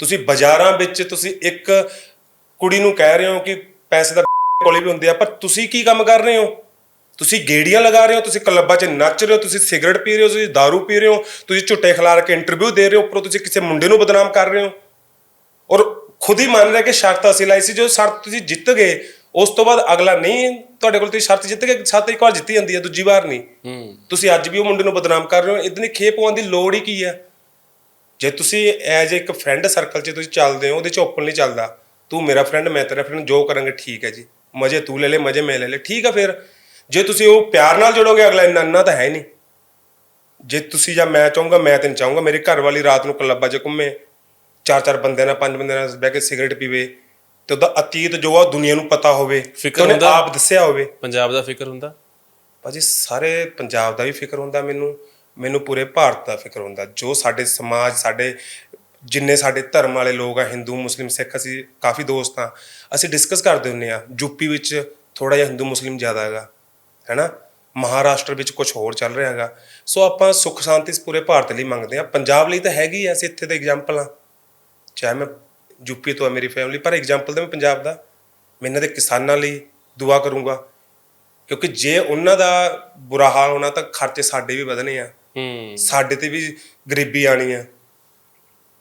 ਤੁਸੀਂ ਬਾਜ਼ਾਰਾਂ ਵਿੱਚ ਤੁਸੀਂ ਇੱਕ ਕੁੜੀ ਨੂੰ ਕਹਿ ਰਹੇ ਹੋ ਕਿ ਪੈਸੇ ਦਾ ਕੋਲੇ ਵੀ ਹੁੰਦੇ ਆ ਪਰ ਤੁਸੀਂ ਕੀ ਕੰਮ ਕਰ ਰਹੇ ਹੋ? ਤੁਸੀਂ ਗੇੜੀਆਂ ਲਗਾ ਰਹੇ ਹੋ ਤੁਸੀਂ ਕਲੱਬਾਂ 'ਚ ਨੱਚ ਰਹੇ ਹੋ ਤੁਸੀਂ ਸਿਗਰਟ ਪੀ ਰਹੇ ਹੋ ਤੁਸੀਂ दारू ਪੀ ਰਹੇ ਹੋ ਤੁਸੀਂ ਝੁੱਟੇ ਖਿਲਾਰ ਕੇ ਇੰਟਰਵਿਊ ਦੇ ਰਹੇ ਹੋ ਉੱਪਰੋਂ ਤੁਸੀਂ ਕਿਸੇ ਮੁੰਡੇ ਨੂੰ ਬਦਨਾਮ ਕਰ ਰਹੇ ਹੋ। ਔਰ ਖੁਦ ਹੀ ਮੰਨ ਰਿਹਾ ਕਿ ਸ਼ਰਤ ਅਸੀਂ ਲਾਈ ਸੀ ਜੋ ਸ਼ਰਤ ਤੁਸੀਂ ਜਿੱਤ ਗਏ ਉਸ ਤੋਂ ਬਾਅਦ ਅਗਲਾ ਨਹੀਂ ਤੁਹਾਡੇ ਕੋਲ ਤੁਸੀਂ ਸ਼ਰਤ ਜਿੱਤ ਗਏ ਸੱਤ ਇੱਕ ਵਾਰ ਜਿੱਤੀ ਜਾਂਦੀ ਹੈ ਦੂਜੀ ਵਾਰ ਨਹੀਂ। ਤੁਸੀਂ ਅੱਜ ਵੀ ਉਹ ਮੁੰਡੇ ਨੂੰ ਬਦਨਾਮ ਕਰ ਰਹੇ ਹੋ ਇਦਾਂ ਦੀ ਖੇਪ ਪਾਉਣ ਦੀ ਲੋੜ ਹੀ ਕੀ ਹੈ? ਜੇ ਤੁਸੀਂ ਐਜ਼ ਇੱਕ ਫਰੈਂਡ ਸਰਕਲ 'ਚ ਤੁਸੀਂ ਚੱਲਦੇ ਹੋ ਉਹਦੇ 'ਚ ਓਪਨਲੀ ਚੱਲਦਾ ਤੂੰ ਮੇਰਾ ਫਰੈਂਡ ਮੈਂ ਤੇਰਾ ਫਰੈਂਡ ਜੋ ਕਰਾਂਗੇ ਠੀਕ ਹੈ ਜੀ। ਮਜ਼ੇ ਤੂੰ ਲੈ ਲੈ ਮਜ਼ੇ ਮੈਂ ਲੈ ਲੈ ਠੀਕ ਆ ਫਿਰ। ਜੇ ਤੁਸੀਂ ਉਹ ਪਿਆਰ ਨਾਲ ਜੁੜੋਗੇ ਅਗਲਾ ਇੰਨਾ ਇੰਨਾ ਤਾਂ ਹੈ ਨਹੀਂ। ਜੇ ਤੁਸੀਂ ਜਾਂ ਮੈਂ ਚਾਹੂੰਗਾ ਮੈਂ ਤੈਨੂੰ ਚਾਹੂੰਗਾ ਮੇਰੀ ਘਰ ਵਾਲੀ ਰਾਤ ਨੂੰ ਕਲੱਬਾਂ 'ਚ ਘੁੰਮੇ ਚਾਰ ਚਾਰ ਬੰਦਿਆਂ ਨਾਲ ਪੰਜ ਬੰਦਿਆਂ ਨਾਲ ਬਹਿ ਕੇ ਸਿਗਰਟ ਪੀਵੇ ਤੇ ਉਹਦਾ ਅਤੀਤ ਜੋ ਆ ਦੁਨੀਆ ਨੂੰ ਪਤਾ ਹੋਵੇ ਫਿਕਰ ਹੁੰਦਾ? ਆਪ ਦੱਸਿਆ ਹੋਵੇ। ਪੰਜਾਬ ਦਾ ਫਿਕਰ ਹੁੰਦਾ? ਭਾਜੀ ਸਾਰੇ ਪੰਜਾਬ ਦਾ ਵੀ ਫਿਕਰ ਹੁੰਦਾ ਮੈਨੂੰ। ਮੈਨੂੰ ਪੂਰੇ ਭਾਰਤ ਦਾ ਫਿਕਰ ਹੁੰਦਾ, ਜੋ ਸਾਡੇ ਸਮਾਜ, ਸਾਡੇ ਜਿੰਨੇ ਸਾਡੇ ਧਰਮ ਵਾਲੇ ਲੋਕ ਆ, ਹਿੰਦੂ, ਮੁਸਲਿਮ, ਸਿੱਖ, ਅਸੀਂ ਕਾਫੀ ਦੋਸਤ ਆ, ਅਸੀਂ ਡਿਸਕਸ ਕਰਦੇ ਹੁੰਨੇ ਆ ਯੂਪੀ ਵਿੱਚ ਥੋੜਾ ਜਿਹਾ ਹਿੰਦੂ, ਮੁਸਲਿਮ ਜ਼ਿਆਦਾ ਹੈਗਾ, ਹੈਨਾ? ਮਹਾਰਾਸ਼ਟਰ ਵਿੱਚ ਕੁਝ ਹੋਰ ਚੱਲ ਰਿਹਾ ਹੈਗਾ। ਸੋ ਆਪਾਂ ਸੁੱਖ, ਸ਼ਾਂਤੀ ਪੂਰੇ ਭਾਰਤ ਲਈ ਮੰਗਦੇ ਆ। ਪੰਜਾਬ ਲਈ ਤਾਂ ਹੈਗੀ ਆ, ਅਸੀਂ ਇੱਥੇ ਦੇ ਐਗਜ਼ਾਮਪਲ ਆ। ਚਾਹੇ ਮੈਂ ਯੂਪੀ ਤੋਂ ਆ ਮੇਰੀ ਫੈਮਿਲੀ ਪਰ ਐਗਜ਼ਾਮਪਲ ਤਾਂ ਮੈਂ ਪੰਜਾਬ ਦਾ। ਮੈਂ ਇਹਨਾਂ ਦੇ ਕਿਸਾਨਾਂ ਲਈ ਦੁਆ ਕਰੂੰਗਾ, ਕਿਉਂਕਿ ਜੇ ਉਹਨਾਂ ਦਾ ਬੁਰਾ ਹਾਲ ਹੋਣਾ ਤਾਂ ਖਰਚੇ ਸਾਡੇ ਵੀ ਵਧਣੇ ਆ। ਹੂੰ। ਸਾਡੇ ਤੇ ਵੀ ਗਰੀਬੀ ਆਣੀ ਆ।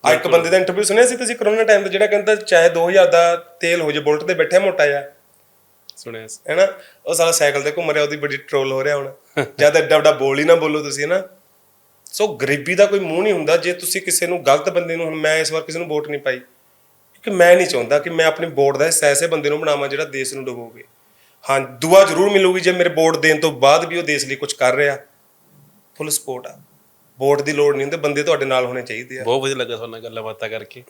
ਆ ਇੱਕ ਬੰਦੇ ਦਾ ਇੰਟਰਵਿਊ ਸੁਣਿਆ ਸੀ ਤੁਸੀਂ ਕਰੋਨਾ ਟਾਈਮ ਤੇ ਜਿਹੜਾ ਕਹਿੰਦਾ ਚਾਹੇ 2000 ਦਾ ਤੇਲ ਹੋ ਜੇ ਬੁਲਟ ਤੇ ਬੈਠਿਆ ਮੋਟਾ ਜਿਹਾ। ਸੁਣਿਆ ਸੀ। ਹੈਨਾ? ਉਹ ਸਾਲਾ ਸਾਈਕਲ ਤੇ ਘੁੰਮ ਰਿਹਾ ਉਹਦੀ ਬੜੀ ਟ੍ਰੋਲ ਹੋ ਰਿਹਾ ਹੁਣ। ਜਦ ਐਡਾ ਵੱਡਾ ਬੋਲ ਹੀ ਨਾ ਬੋਲੋ ਤੁਸੀਂ ਨਾ ਸੋ ਗਰੀਬੀ ਦਾ ਕੋਈ ਮੂੰਹ ਨਹੀਂ ਹੁੰਦਾ ਜੇ ਤੁਸੀਂ ਕਿਸੇ ਨੂੰ ਗਲਤ ਬੰਦੇ ਨੂੰ ਹੁਣ ਮੈਂ ਇਸ ਵਾਰ ਕਿਸੇ ਨੂੰ ਵੋਟ ਨਹੀਂ ਪਾਈ। ਕਿਉਂਕਿ ਮੈਂ ਨਹੀਂ ਚਾਹੁੰਦਾ ਕਿ ਮੈਂ ਆਪਣੀ ਵੋਟ ਦਾ ਹਿੱਸਾ ਐਸੇ ਬੰਦੇ ਨੂੰ ਬਣਾਵਾਂ ਜਿਹੜਾ ਦੇਸ਼ ਨੂੰ ਡੁਬੋਵੇ। ਹਾਂ ਦੁਆ ਜ਼ਰੂਰ ਮਿਲੂਗੀ ਜੇ ਮੇਰੇ ਵੋਟ ਦੇਣ ਤੋਂ ਬਾਅਦ ਵੀ ਉਹ ਦੇਸ਼ ਲਈ ਕੁਝ ਕਰ ਰਿਹਾ। ਫੁੱਲ ਸਪੋਰਟ ਆ। ਵੋਟ ਦੀ ਲੋੜ ਨਹੀਂ ਹੁੰਦੀ ਬੰਦੇ ਤੁਹਾਡੇ ਨਾਲ ਹੋਣੇ ਚਾਹੀਦੇ ਆ। ਬਹੁਤ ਵਧੀਆ ਲੱਗਾ ਤੁਹਾਨੂੰ ਗੱਲਾਂ ਬਾਤਾਂ ਕਰਕੇ।